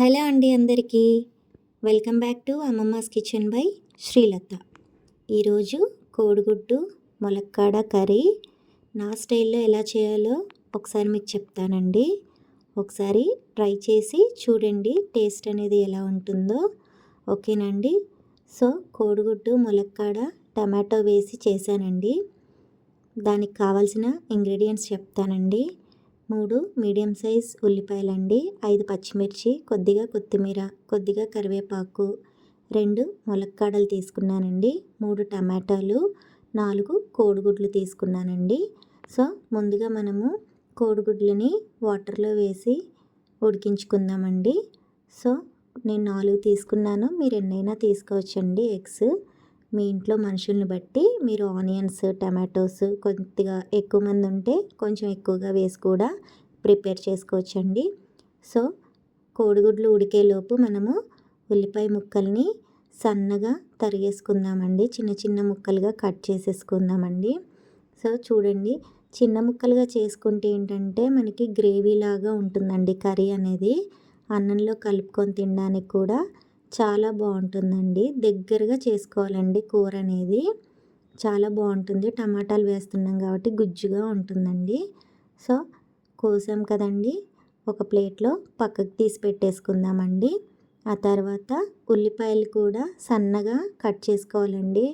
Hello అండి అందరికీ. Welcome back to Ammamma's kitchen by Srilatha. ఈరోజు కోడిగుడ్డు ములక్కాడ కర్రీ నా స్టైల్లో ఎలా చేయాలో ఒకసారి మీకు చెప్తానండి. ఒకసారి ట్రై చేసి చూడండి టేస్ట్ అనేది ఎలా ఉంటుందో. ఓకేనండి? సో కోడిగుడ్డు ములక్కాడ టమాటో వేసి చేశానండి. దానికి కావాల్సిన ఇంగ్రీడియంట్స్ చెప్తానండి. మూడు మీడియం సైజ్ ఉల్లిపాయలండి. ఐదు పచ్చిమిర్చి కొద్దిగా కొత్తిమీర కొద్దిగా కరివేపాకు రెండు ములక్కాడలు తీసుకున్నానండి. మూడు టమాటాలు నాలుగు కోడిగుడ్లు తీసుకున్నానండి. సో ముందుగా మనము కోడిగుడ్లని వాటర్లో వేసి ఉడికించుకుందామండి. సో నేను నాలుగు తీసుకున్నాను. మీరు ఎన్నైనా తీసుకోవచ్చండి ఎగ్స్. మీ ఇంట్లో మనుషుల్ని బట్టి మీరు ఆనియన్స్ టమాటోస్ కొద్దిగా ఎక్కువ మంది ఉంటే కొంచెం ఎక్కువగా వేసి కూడా ప్రిపేర్ చేసుకోవచ్చండి. సో కోడిగుడ్లు ఉడికేలోపు మనము ఉల్లిపాయ ముక్కల్ని సన్నగా తరిగేసుకుందామండి. చిన్న చిన్న ముక్కలుగా కట్ చేసేసుకుందామండి. సో చూడండి చిన్న ముక్కలుగా చేసుకుంటే ఏంటంటే మనకి గ్రేవీ లాగా ఉంటుందండి కర్రీ అనేది. అన్నంలో కలుపుకొని తినడానికి కూడా చాలా బాగుంటుందండి. దగ్గరగా చేసుకోవాలండి కూర అనేది చాలా బాగుంటుంది. టమాటాలు వేస్తున్నాం కాబట్టి గుజ్జుగా ఉంటుందండి. సో కోసాం కదండి. ఒక ప్లేట్లో పక్కకు తీసి పెట్టేసుకుందామండి. ఆ తర్వాత ఉల్లిపాయలు కూడా సన్నగా కట్ చేసుకోవాలండి.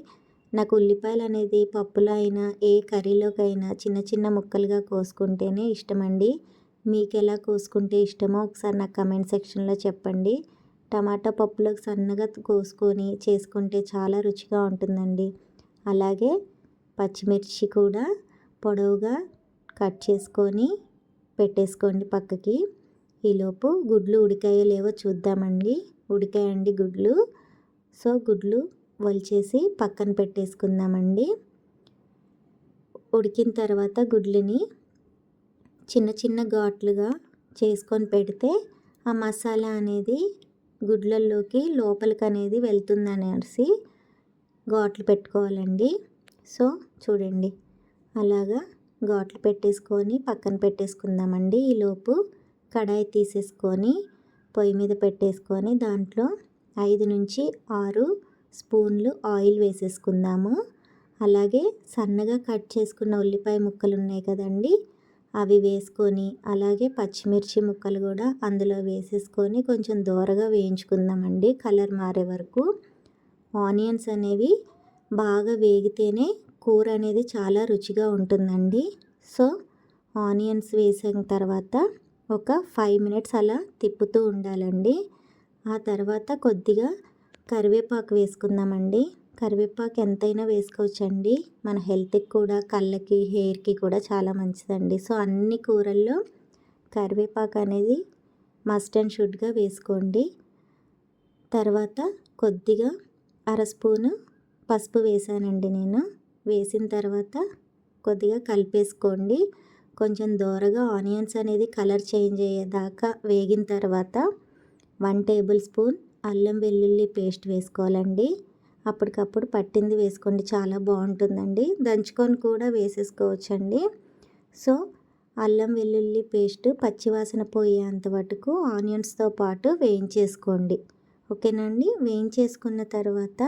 నాకు ఉల్లిపాయలు అనేది పప్పులో అయినా ఏ కర్రీలోకైనా చిన్న చిన్న ముక్కలుగా కోసుకుంటేనే ఇష్టమండి. మీకు ఎలా కోసుకుంటే ఇష్టమో ఒకసారి నాకు కమెంట్ సెక్షన్లో చెప్పండి. టమాటా పప్పులోకి సన్నగా కోసుకొని చేసుకుంటే చాలా రుచిగా ఉంటుందండి. అలాగే పచ్చిమిర్చి కూడా పొడవుగా కట్ చేసుకొని పెట్టేసుకోండి పక్కకి. ఈలోపు గుడ్లు ఉడికాయో లేవో చూద్దామండి. ఉడికాయండి గుడ్లు. సో గుడ్లు వలిచేసి పక్కన పెట్టేసుకుందామండి. ఉడికిన తర్వాత గుడ్లని చిన్న చిన్న ఘాట్లుగా చేసుకొని పెడితే ఆ మసాలా అనేది గుడ్లల్లోకి లోపలికి అనేది వెళ్తుంది అనేసి ఘాట్లు పెట్టుకోవాలండి. సో చూడండి. అలాగా ఘాట్లు పెట్టేసుకొని పక్కన పెట్టేసుకుందామండి. ఈలోపు కడాయి తీసేసుకొని పొయ్యి మీద పెట్టేసుకొని దాంట్లో ఐదు నుంచి ఆరు స్పూన్లు ఆయిల్ వేసేసుకుందాము. అలాగే సన్నగా కట్ చేసుకున్న ఉల్లిపాయ ముక్కలు ఉన్నాయి కదండి. అవి వేసుకొని అలాగే పచ్చిమిర్చి ముక్కలు కూడా అందులో వేసేసుకొని కొంచెం దోరగా వేయించుకుందామండి కలర్ మారే వరకు. ఆనియన్స్ అనేవి బాగా వేగితేనే కూర అనేది చాలా రుచిగా ఉంటుందండి. సో ఆనియన్స్ వేసిన తర్వాత ఒక ఫైవ్ మినిట్స్ అలా తిప్పుతూ ఉండాలండి. ఆ తర్వాత కొద్దిగా కరివేపాకు వేసుకుందామండి. కరివేపాకు ఎంతైనా వేసుకోవచ్చండి. మన హెల్త్కి కూడా కళ్ళకి హెయిర్కి కూడా చాలా మంచిదండి. సో అన్ని కూరల్లో కరివేపాకు అనేది మస్ట్ అండ్ షుడ్గా వేసుకోండి. తర్వాత కొద్దిగా అర స్పూను పసుపు వేసానండి నేను. వేసిన తర్వాత కొద్దిగా కలిపేసుకోండి. కొంచెం దోరగా ఆనియన్స్ అనేది కలర్ చేంజ్ అయ్యేదాకా వేగిన తర్వాత వన్ టేబుల్ స్పూన్ అల్లం వెల్లుల్లి పేస్ట్ వేసుకోవాలండి. అప్పటికప్పుడు పట్టింది వేసుకోండి. చాలా బాగుంటుందండి. దంచుకొని కూడా వేసేసుకోవచ్చండి. సో అల్లం వెల్లుల్లి పేస్ట్ పచ్చివాసన పోయేంత వరకు ఆనియన్స్తో పాటు వేయించేసుకోండి. ఓకేనండి? వేయించేసుకున్న తర్వాత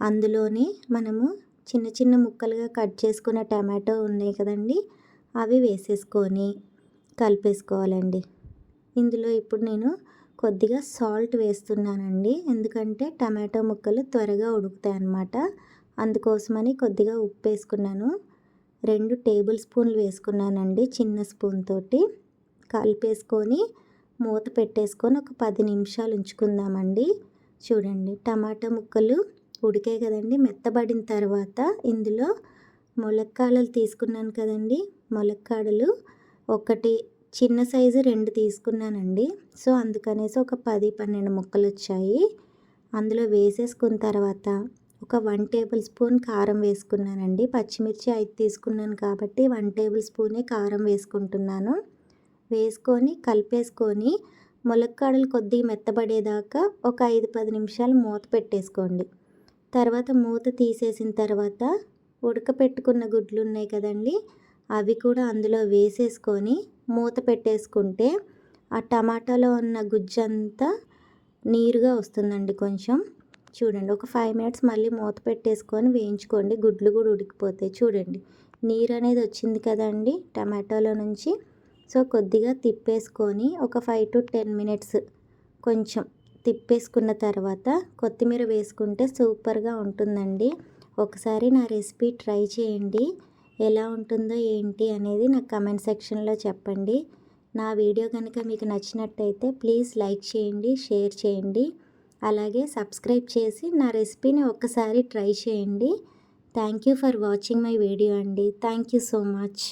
అందులోనే మనము చిన్న చిన్న ముక్కలుగా కట్ చేసుకున్న టమాటో ఉన్నాయి కదండి అవి వేసేసుకొని కలిపేసుకోవాలండి. ఇందులో ఇప్పుడు నేను కొద్దిగా సాల్ట్ వేస్తున్నానండి. ఎందుకంటే టమాటో ముక్కలు త్వరగా ఉడుకుతాయి అన్నమాట అందుకోసమని కొద్దిగా ఉప్పు వేసుకున్నాను. రెండు టేబుల్ స్పూన్లు వేసుకున్నానండి చిన్న స్పూన్ తోటి. కలిపేసుకొని మూత పెట్టేసుకొని ఒక పది నిమిషాలు ఉంచుకుందామండి. చూడండి టమాటా ముక్కలు ఉడికాయి కదండి. మెత్తబడిన తర్వాత ఇందులో ములక్కాడలు తీసుకున్నాను కదండి. ములక్కాడలు ఒకటి చిన్న సైజు రెండు తీసుకున్నానండి. సో అందుకనేసి ఒక పది పన్నెండు ముక్కలు వచ్చాయి అందులో వేసేసుకున్న తర్వాత ఒక వన్ టేబుల్ స్పూన్ కారం వేసుకున్నానండి. పచ్చిమిర్చి ఐదు తీసుకున్నాను కాబట్టి వన్ టేబుల్ స్పూనే కారం వేసుకుంటున్నాను. వేసుకొని కలిపేసుకొని ములక్కాడలు కొద్దిగా మెత్తబడేదాకా ఒక ఐదు పది నిమిషాలు మూత పెట్టేసుకోండి. తర్వాత మూత తీసేసిన తర్వాత ఉడకపెట్టుకున్న గుడ్లు ఉన్నాయి కదండి అవి కూడా అందులో వేసేసుకొని మూత పెట్టేసుకుంటే ఆ టమాటాలో ఉన్న గుజ్జంతా నీరుగా వస్తుందండి కొంచెం. చూడండి ఒక ఫైవ్ మినిట్స్ మళ్ళీ మూత పెట్టేసుకొని వేయించుకోండి. గుడ్లు కూడా ఉడికిపోతాయి. చూడండి నీరు అనేది వచ్చింది కదండి టమాటాలో నుంచి. సో కొద్దిగా తిప్పేసుకొని ఒక ఫైవ్ టు టెన్ మినిట్స్ కొంచెం తిప్పేసుకున్న తర్వాత కొత్తిమీర వేసుకుంటే సూపర్గా ఉంటుందండి. ఒకసారి నా రెసిపీ ట్రై చేయండి. ఎలా ఉంటుందో ఏంటి అనేది నాకు కమెంట్ సెక్షన్లో చెప్పండి. నా వీడియో కనుక మీకు నచ్చినట్టయితే ప్లీజ్ లైక్ చేయండి షేర్ చేయండి. అలాగే సబ్స్క్రైబ్ చేసి నా రెసిపీని ఒక్కసారి ట్రై చేయండి. Thank you for watching my video అండి. Thank you so much.